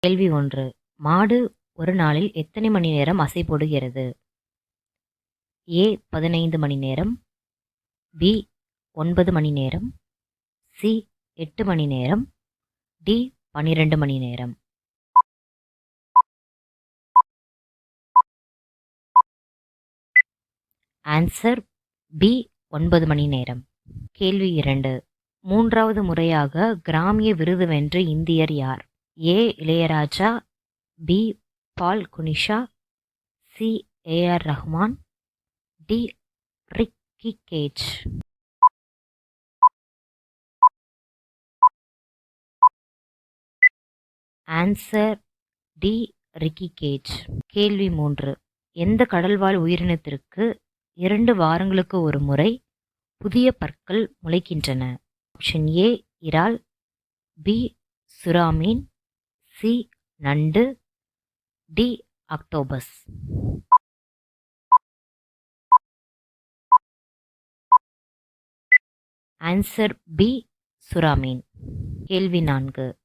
கேள்வி ஒன்று. மாடு ஒரு நாளில் எத்தனை மணி நேரம் அசை போடுகிறது? ஏ பதினைந்து மணி நேரம். பி ஒன்பது மணி நேரம். சி எட்டு மணி நேரம். டி பன்னிரெண்டு மணி நேரம். ஆன்சர் பி ஒன்பது மணி நேரம். கேள்வி இரண்டு. மூன்றாவது முறையாக கிராமிய விருது வென்ற இந்தியர் யார்? A. Ilaiyaraaja B. Paul குனிஷா C. AR Rahman D. Ricky Kej. Answer D. Ricky Kej. கேள்வி மூன்று. எந்த கடல்வாழ் உயிரினத்திற்கு இரண்டு வாரங்களுக்கு ஒரு முறை புதிய பற்கள் முளைக்கின்றன? ஆப்ஷன் ஏ இறால். பி சுறாமீன். சி நண்டு டி ஆக்டோபஸ் ஆன்சர் பி சுறாமீன். கேள்வி நான்கு.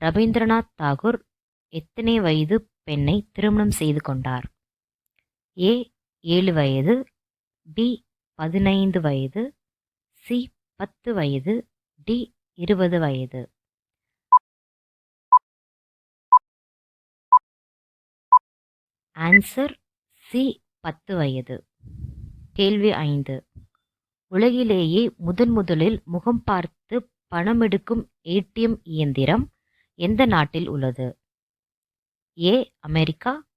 ரவீந்திரநாத் தாகூர் எத்தனை வயது பெண்ணை திருமணம் செய்து கொண்டார்? ஏ ஏழு வயது பி பதினைந்து வயது சி பத்து வயது டி இருபது வயது. ஆன்சர் சி பத்து வயது. கேள்வி ஐந்து. உலகிலேயே முதன் முதலில் முகம் பார்த்து பணம் எடுக்கும் ஏடிஎம் இயந்திரம் எந்த நாட்டில் உள்ளது? A America.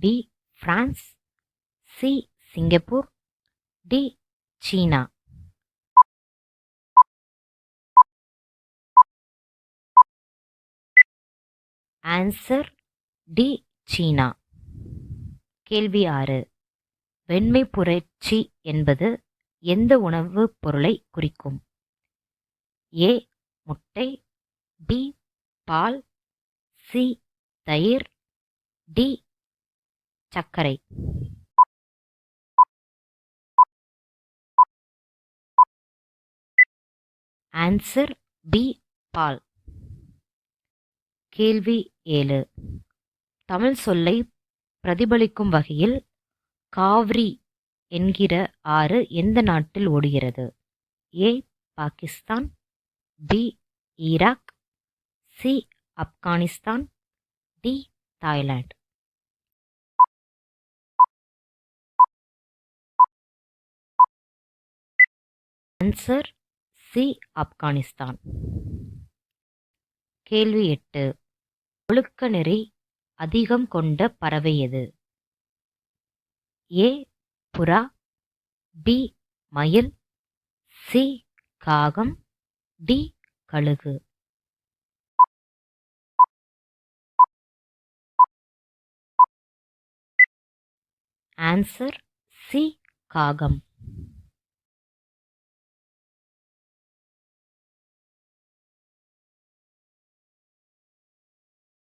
B France. C Singapore. D China. Answer D சீனா. கேள்வி ஆறு. வெண்மை புரட்சி என்பது எந்த உணவுப் பொருளை குறிக்கும்? ஏ. முட்டை பி. பால் சி. தயிர் டி. சர்க்கரை. Answer B. பால். கேள்வி ஏழு. தமிழ் சொல்லை பிரதிபலிக்கும் வகையில் காவ்ரி என்கிற ஆறு எந்த நாட்டில் ஓடுகிறது? A Pakistan B Iraq C Afghanistan D Thailand. Answer C Afghanistan. கேள்வி எட்டு. ஒழுக்க நெறி அதிகம் கொண்ட பறவை எது? ஏ புறா பி மயில் சி காகம் டி கழுகு. ஆன்சர் சி காகம்.